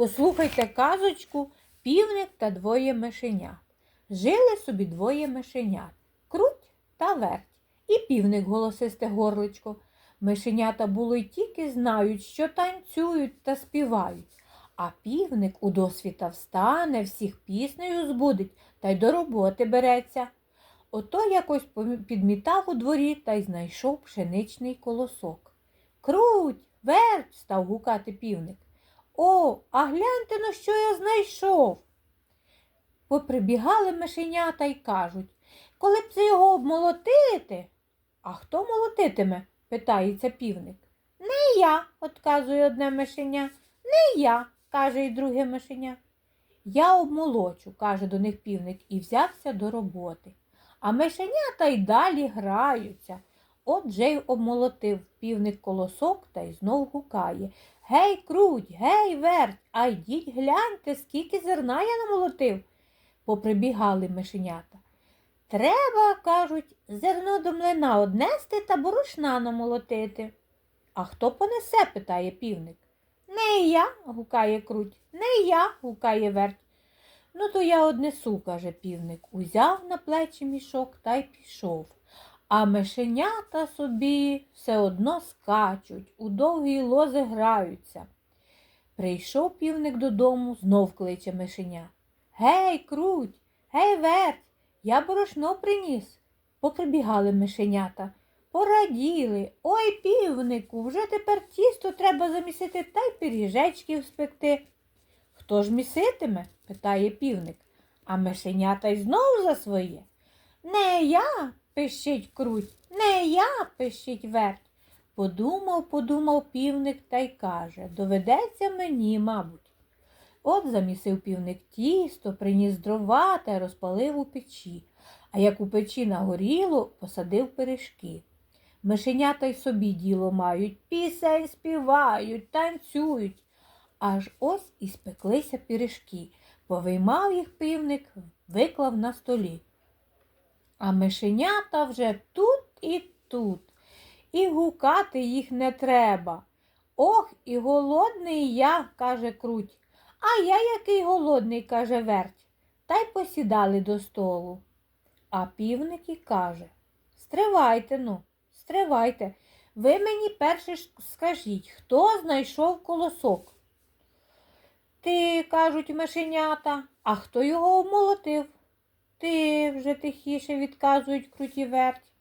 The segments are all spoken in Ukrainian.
Послухайте казочку півник та двоє мишенят. Жили собі двоє мишенят круть та верть, і півник голосисте горличко. Мишенята було й тільки знають, що танцюють та співають. А півник у досвіта встане, всіх піснею збудить та й до роботи береться. Ото якось підмітав у дворі та й знайшов пшеничний колосок. Круть, верть, став гукати півник. О, а гляньте, на що я знайшов. Поприбігали мишенята й кажуть, коли б це його обмолотити. А хто молотитиме? питається півник. Не я, отказує одне мишеня. Не я, каже й друге мишеня. Я обмолочу, каже до них півник, і взявся до роботи. А мишенята й далі граються. Отже й обмолотив півник колосок та й знов гукає. Гей, круть, гей, верть, а йдіть гляньте, скільки зерна я намолотив. Поприбігали мишенята. Треба, кажуть, зерно до млина однести та борошна намолотити. А хто понесе? питає півник. Не я, гукає круть, не я, гукає верть. Ну, то я однесу, каже півник, узяв на плечі мішок та й пішов. А мишенята собі все одно скачуть, у довгі лози граються. Прийшов півник додому, знов кличе мишеня. Гей, круть, гей, верть, я борошно приніс. Поприбігали мишенята, пораділи. Ой, півнику, вже тепер тісто треба замісити та й пиріжечків спекти. Хто ж міситиме? питає півник, а мишенята й знов за своє. Не я, пищить круть, не я, пищить верть. Подумав, подумав півник та й каже, доведеться мені, мабуть. От замісив півник тісто, приніс дрова та розпалив у печі, а як у печі нагоріло, посадив пиріжки. Мишенята й собі діло мають, пісень співають, танцюють. Аж ось і спеклися пиріжки. Повиймав їх півник, виклав на столі. А мишенята вже тут і тут, і гукати їх не треба. Ох, і голодний я, каже круть. А я який голодний, каже верть. Та й посідали до столу. А півник і каже Стривайте ну, стривайте. Ви мені перше скажіть, хто знайшов колосок? Ти, кажуть мишенята, а хто його обмолотив? Ти вже тихіше відказують круті верть.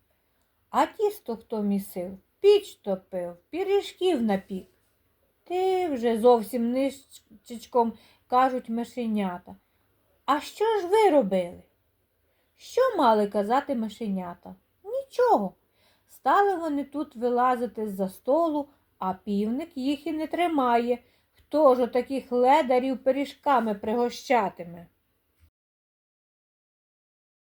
А тісто хто місив? Піч топив, піріжків напік. Ти вже зовсім нищечком кажуть мишенята. А що ж ви робили? Що мали казати мишенята? Нічого. Стали вони тут вилазити з-за столу, а півник їх і не тримає. Хто ж отаких ледарів пиріжками пригощатиме?